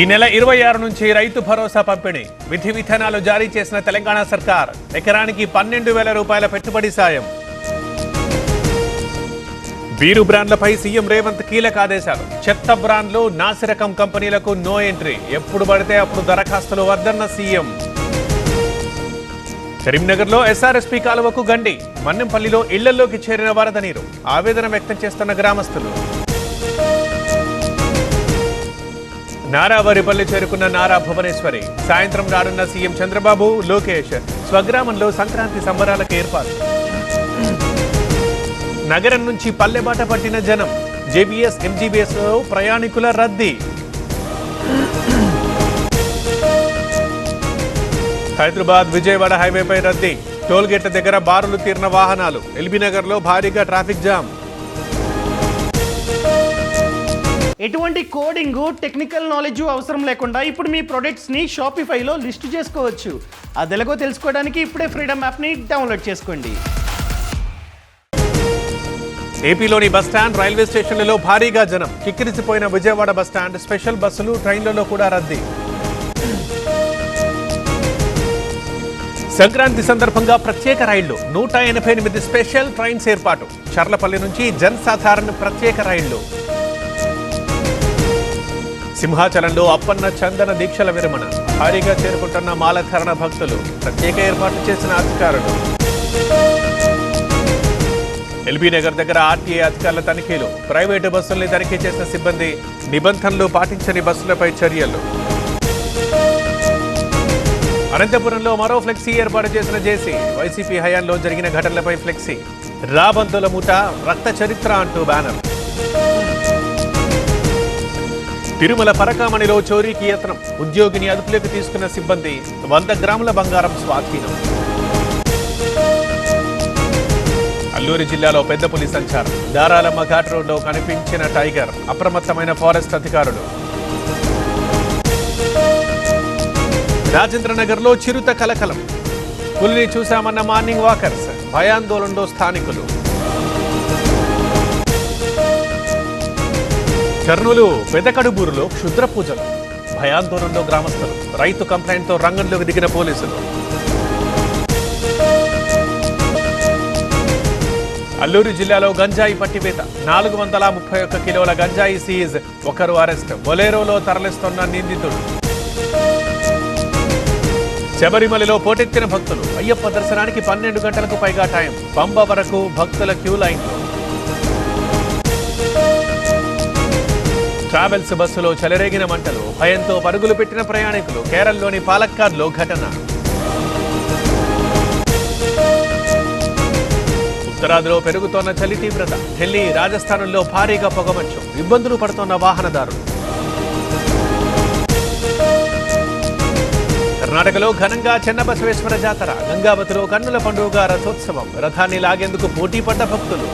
ఈ నెల ఇరవై ఆరు నుంచి రైతు భరోసా పంపిణీ. విధి విధానాలు జారీ చేసిన తెలంగాణ సర్కార్ ఎకరానికి పన్నెండు వేల రూపాయల పెట్టుబడి సాయం. బీరు బ్రాండ్లపై సీఎం రేవంత్ కీలక ఆదేశాలు. చెత్త బ్రాండ్లు నాసిరకం కంపెనీలకు నో ఎంట్రీ. ఎప్పుడు పడితే అప్పుడు దరఖాస్తులు వద్దన్న సీఎం. కరీంనగర్లో ఎస్ఆర్ఎస్పీ కాలువకు గండి. మన్నెంపల్లిలో ఇళ్ళలోకి చేరిన వరద నీరు. ఆవేదన వ్యక్తం చేస్తున్న గ్రామస్తులు. నారావారిపల్లి చేరుకున్న నారా భువనేశ్వరి సాయంత్రం రానున్న సీఎం చంద్రబాబు లోకేష్ స్వగ్రామంలో సంక్రాంతి సంబరాలకు ఏర్పాటు. నగరం నుంచి పల్లెబాట పట్టిన జనం జేబీఎస్ ఎంజీబీఎస్లో ప్రయాణికుల రద్దీ. హైదరాబాద్ విజయవాడ హైవేపై రద్దీ. టోల్గేట్ల దగ్గర బారులు తీరిన వాహనాలు. ఎల్బీనగర్లో భారీగా ట్రాఫిక్ జామ్. ఎటువంటి కోడింగ్ టెక్నికల్ నాలెడ్జ్ అవసరం లేకుండా ఇప్పుడు మీ ప్రొడక్ట్స్ని షాపిఫైలో లిస్ట్ చేసుకోవచ్చు. అది ఎలాగో తెలుసుకోవడానికి ఇప్పుడే ఫ్రీడమ్ యాప్ని డౌన్లోడ్ చేసుకోండి. ఏపీలోని బస్టాండ్ రైల్వే స్టేషన్లలో భారీగా జనం. కిక్కిరిసిపోయిన విజయవాడ బస్టాండ్ స్పెషల్ బస్సులు ట్రైన్లలో కూడా రద్దీ. సంక్రాంతి సందర్భంగా ప్రత్యేక రైళ్ళు. నూట ఎనభై ఎనిమిది స్పెషల్ ట్రైన్స్ ఏర్పాటు. చర్లపల్లి నుంచి జన్ సాధారణ ప్రత్యేక రైళ్ళు. సింహాచలంలో అప్పన్న చందన దీక్షల విరమణ. భారీగా చేరుకుంటున్న మాలధారణ భక్తులు ప్రత్యేక ఏర్పాట్లు చేసిన అధికారులు. ఎల్బీ నగర్ దగ్గర ఆర్టీఏ అధికారుల తనిఖీలు. ప్రైవేటు బస్సుల్ని తనిఖీ చేసిన సిబ్బంది నిబంధనలు పాటించని బస్సులపై చర్యలు. అనంతపురంలో మరో ఫ్లెక్సీ ఏర్పాటు చేసిన జేసీ. వైసీపీ హయాంలో జరిగిన ఘటనలపై ఫ్లెక్సీ. రాబంతుల ముఠ రక్త చరిత్ర అంటూ బ్యానర్. తిరుమల పరకామణిలో చోరీకి యత్నం. ఉద్యోగిని అదుపులోకి తీసుకున్న సిబ్బంది వంద గ్రాముల బంగారం స్వాధీనం. అల్లూరి జిల్లాలో పెద్ద పులి సంచారం. దారాలమ్మ ఘాట్ రోడ్లో కనిపించిన టైగర్ అప్రమత్తమైన ఫారెస్ట్ అధికారులు. రాజేంద్రనగర్లో చిరుత కలకలం. పులిని చూశామన్న మార్నింగ్ వాకర్స్ భయాందోళనలో స్థానికులు. కర్నూలు పెదకడుబూరులో క్షుద్ర పూజలు భయాందోళనలో గ్రామస్తులు. రైతు కంప్లైంట్తో రంగంలోకి దిగిన పోలీసులు. అల్లూరు జిల్లాలో గంజాయి పట్టివేత నాలుగు వందల ముప్పై ఒక్క కిలోల గంజాయి సీజ్ ఒకరు అరెస్ట్. బొలేరోలో తరలిస్తున్న నిందితుడు. శబరిమలలో పోటెత్తిన భక్తులు. అయ్యప్ప దర్శనానికి పన్నెండు గంటలకు పైగా టైం. పంబ వరకు భక్తుల క్యూ లైన్లో ట్రావెల్స్ బస్సులో చెలరేగిన మంటలు భయంతో పరుగులు పెట్టిన ప్రయాణికులు కేరళలోని పాలక్కాడ్లో ఘటన. ఉత్తరాదిలో పెరుగుతోన్న చలి తీవ్రత ఢిల్లీ రాజస్థానంలో భారీగా పొగమంచు ఇబ్బందులు పడుతోన్న వాహనదారులు. కర్ణాటకలో ఘనంగా చెన్నబసవేశ్వర జాతర గంగావతిలో కన్నుల పండుగ రథోత్సవం రథాన్ని లాగేందుకు పోటీ పడ్డ భక్తులు.